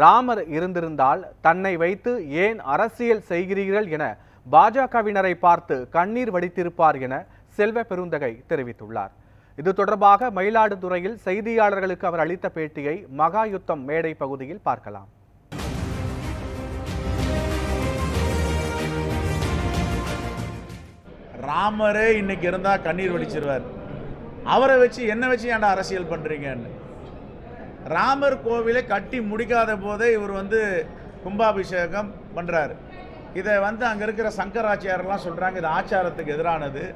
ராமர் இருந்திருந்தால் தன்னை வைத்து ஏன் அரசியல் செய்கிறீர்கள் என பாஜகவினரை பார்த்து கண்ணீர் வடித்திருப்பார் என செல்வ பெருந்தகை தெரிவித்துள்ளார். இது தொடர்பாக மயிலாடுதுறையில் செய்தியாளர்களுக்கு அவர் அளித்த பேட்டியை மகா யுத்தம் மேடை பகுதியில் பார்க்கலாம். ராமரே இன்னைக்கு இருந்தா கண்ணீர் வடிச்சிருவார். அவரை வச்சு என்ன வச்சு ஏன்டா அரசியல் பண்றீங்கன்னு? ராமர் கோவிலை கட்டி முடிக்காத போதே இவர் வந்து கும்பாபிஷேகம் பண்ணுறாரு இதை வந்து அங்கே இருக்கிற சங்கராச்சாரியர்லாம் சொல்கிறாங்க இது ஆச்சாரத்துக்கு எதிரானது.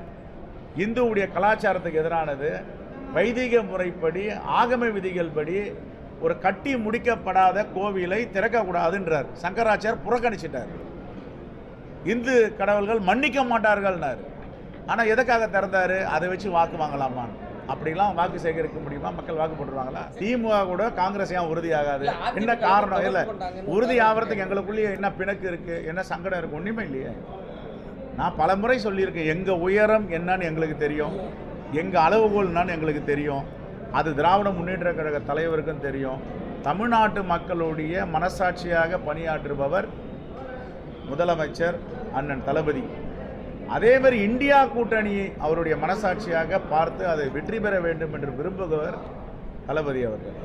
இந்துவுடைய கலாச்சாரத்துக்கு எதிரானது. வைதிக முறைப்படி ஆகம விதிகள் படி ஒரு கட்டி முடிக்கப்படாத கோவிலை திறக்கக்கூடாதுன்றார். சங்கராச்சார் புறக்கணிச்சிட்டார். இந்து கடவுள்கள் மன்னிக்க மாட்டார்கள்னார். ஆனால் எதுக்காக திறந்தார்? அதை வச்சு வாக்கு வாங்கலாமான்னு. அப்படிலாம் வாக்கு சேகரிக்க முடியுமா? மக்கள் வாக்கு போட்டுருவாங்களா? திமுக கூட காங்கிரஸ் ஏன் உறுதியாகாது? என்ன காரணம்? இல்லை உறுதி ஆகிறதுக்கு எங்களுக்குள்ளேயே என்ன பிணக்கு இருக்கு? என்ன சங்கடம் இருக்கு? ஒன்றுமே இல்லையே. நான் பல முறை சொல்லியிருக்கேன் எங்கள் உயரம் என்னன்னு எங்களுக்கு தெரியும். எங்கள் அளவுகோல் என்னன்னு எங்களுக்கு தெரியும். அது திராவிட முன்னேற்ற கழக தலைவருக்கும் தெரியும். தமிழ்நாட்டு மக்களுடைய மனசாட்சியாக பணியாற்றுபவர் முதலமைச்சர் அண்ணன் தளபதி. அதே மாதிரி இந்தியா கூட்டணியை அவருடைய மனசாட்சியாக பார்த்து அதை வெற்றி பெற வேண்டும் என்று விரும்புபவர் தளபதி அவர்கள்.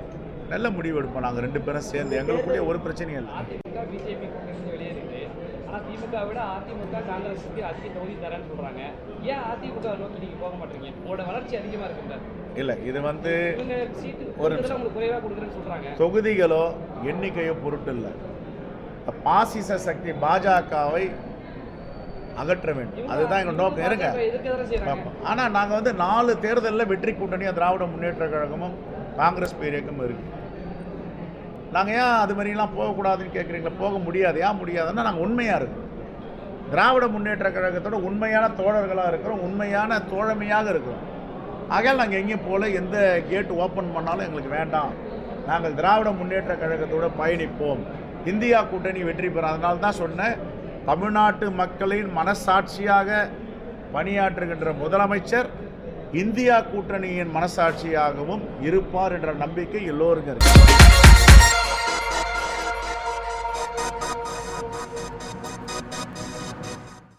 நல்ல முடிவு எடுப்போம். நாங்கள் ரெண்டு பேரும் சேர்ந்து. எங்களுக்குள்ளே ஒரு பிரச்சனையும் இல்லை. திமுக விட அதிமுக காங்கிரஸுக்கு அதிக தொகுதி தரேன்னு சொல்றாங்க. ஏன் அதிமுக நோக்கி நீங்க போக மாட்டீங்க? உங்களோட வளர்ச்சி அதிகமா இருக்குல்ல இல்லை இது வந்து ஒரு ஒரு நிமிஷம். உங்களுக்கு குறைவா கொடுக்குறேன்னு சொல்றாங்க. தொகுதிகளோ எண்ணிக்கையோ பொருட்டு இல்லை. பாசிச சக்தி பாஜகவை அகற்ற வேண்டும். அதுதான் எங்கள் நோக்கம். இருங்க. பார்ப்போம். ஆனா நாங்க வந்து நாலு தேர்தலில் வெற்றி கூட்டணியாக திராவிட முன்னேற்ற கழகமும் காங்கிரஸ் பேரியக்கமும் இருக்கு. நாங்க ஏன் அது மாதிரிலாம் போகக்கூடாதுன்னு கேட்குறீங்களா போக முடியாது. ஏன் முடியாதுன்னா நாங்கள் உண்மையா இருக்கோம் திராவிட முன்னேற்ற கழகத்தோட உண்மையான தோழர்களாக இருக்கிறோம். உண்மையான தோழமையாக இருக்கிறோம். ஆகையால் நாங்கள் எங்கேயும் போல எந்த கேட் ஓப்பன் பண்ணாலும் எங்களுக்கு வேண்டாம். நாங்கள் திராவிட முன்னேற்ற கழகத்தோட பயணிப்போம். இந்தியா கூட்டணி வெற்றி பெறும். அதனால தான் சொன்னேன். தமிழ்நாட்டு மக்களின் மனசாட்சியாக பணியாற்றுகின்ற முதலமைச்சர் இந்தியா கூட்டணியின் மனசாட்சியாகவும் இருப்பார் என்ற நம்பிக்கை எல்லோருக்கும் இருக்கு.